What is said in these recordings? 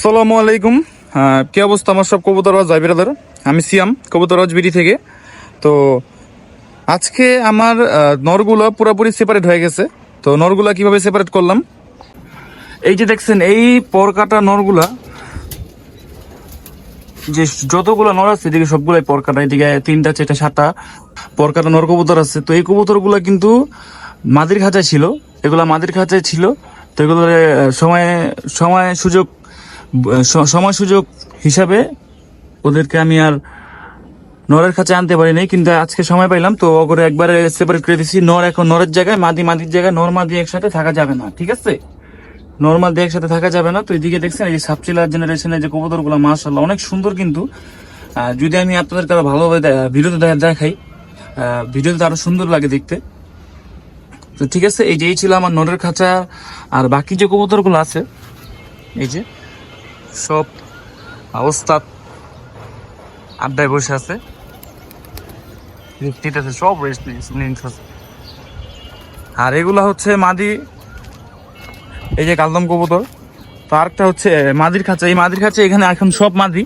আসসালামু আলাইকুম। আহ, কি অবস্থা আমার সব কবুতরবাজ ভাই বিরাদার? আমি সিয়াম কবুতরবাজ বিডি থেকে। তো আজকে আমার নরগুলা পুরোপুরি সেপারেট হয়ে গেছে। তো নরগুলা কীভাবে সেপারেট করলাম? এই যে দেখছেন এই পরকাটা নরগুলা যে যতগুলো নর আছে এদিকে সবগুলাই পরকাটা এদিকে তিনটা চারটা সাতটা পরকাটা নর কবুতর আছে। তো এই কবুতরগুলা কিন্তু মাদির খাঁচায় ছিল। এগুলা মাদির খাঁচায় ছিল। তো এগুলো সময় সময় সুযোগ সময় সুযোগ হিসাবে ওদেরকে আমি আর নরের কাছে আনতে পারিনি, কিন্তু আজকে সময় পাইলাম, তো ওগুলো একবারে সেপারেট করে দিছি। নর এখন নরের জায়গায়, মাদি মাদির জায়গায়, নর মাদি একসাথে থাকা যাবে না, ঠিক আছে? নর্মাল দিয়ে একসাথে থাকা যাবে না, তো এদিকে দেখছেন, এই সাবচিলার জেনারেশনের যে কবুতরগুলো মাসাল্লাহ অনেক সুন্দর কিন্তু। যদি আমি আপনাদেরকে আরও ভালোভাবে ভিডিওতে দেখাই ভিডিওতে আরও সুন্দর লাগে দেখতে। তো ঠিক আছে, এই যে এই ছিল আমার নরের খাঁচা, আর বাকি যে কবুতরগুলো আছে, এই যে সব অবস্থা আড্ডায় বসে আছে। সব আর এগুলা হচ্ছে মাদি এই যে কালদম কবুতর। তো আরেকটা হচ্ছে মাদির খাঁচা। এই মাদির খাঁচা এখানে এখন সব মাদি।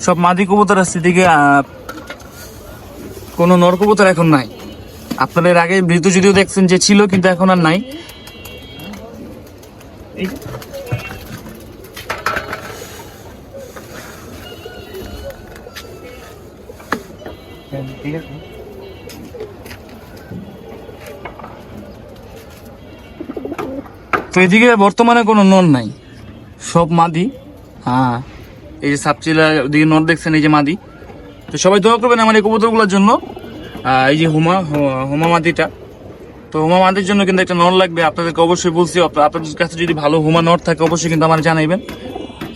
সব মাদি কবুতর আছে আহ, কোনো নর কবুতর এখন নাই। আপনারা এর আগে মৃত যদিও দেখছেন যে ছিল কিন্তু এখন আর নাই। এই আছে। তো এদিকে বর্তমানে কোনো নন নাই, সব মাদি। হ্যাঁ এই যে সাপচিলা ওদিকে নর দেখছেন, এই যে মাদি। তো সবাই দোয়া করবেন আমার এই কবুতরগুলোর জন্য। এই যে হুমা হুমা মাদিটা। তো হুমা মাদির জন্য কিন্তু একটা নর লাগবে, আপনাদেরকে অবশ্যই বলছি, আপ- আপনাদের কাছে যদি ভালো হুমা নর থাকে, অবশ্যই কিন্তু আমার জানাইবেন।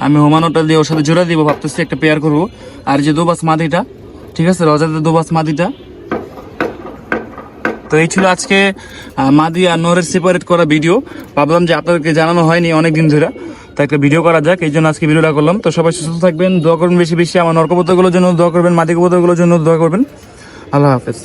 আমি হুমা নরটা দিয়ে ওর সাথে জোড়া দিব, ভাবতেছি একটা পেয়ার করব। আর যে দোবাস মাদিটা ঠিক আছে রজাতে দোবাস মাদিটা। তো এই ছিল আজকে মাদি আর নরের সেপারেট করা ভিডিও ভাবলাম যে আপনাদেরকে জানানো হয়নি অনেকদিন ধরে। তো একটা ভিডিও করা যাক, এই জন্য আজকে ভিডিওটা করলাম। তো সবাই সুস্থ থাকবেন, দোয়া করবেন বেশি বেশি আমার নরকবতগুলোর জন্য দোয়া করবেন, মাদি জন্য দোয়া করবেন। আল্লাহ হাফেজ।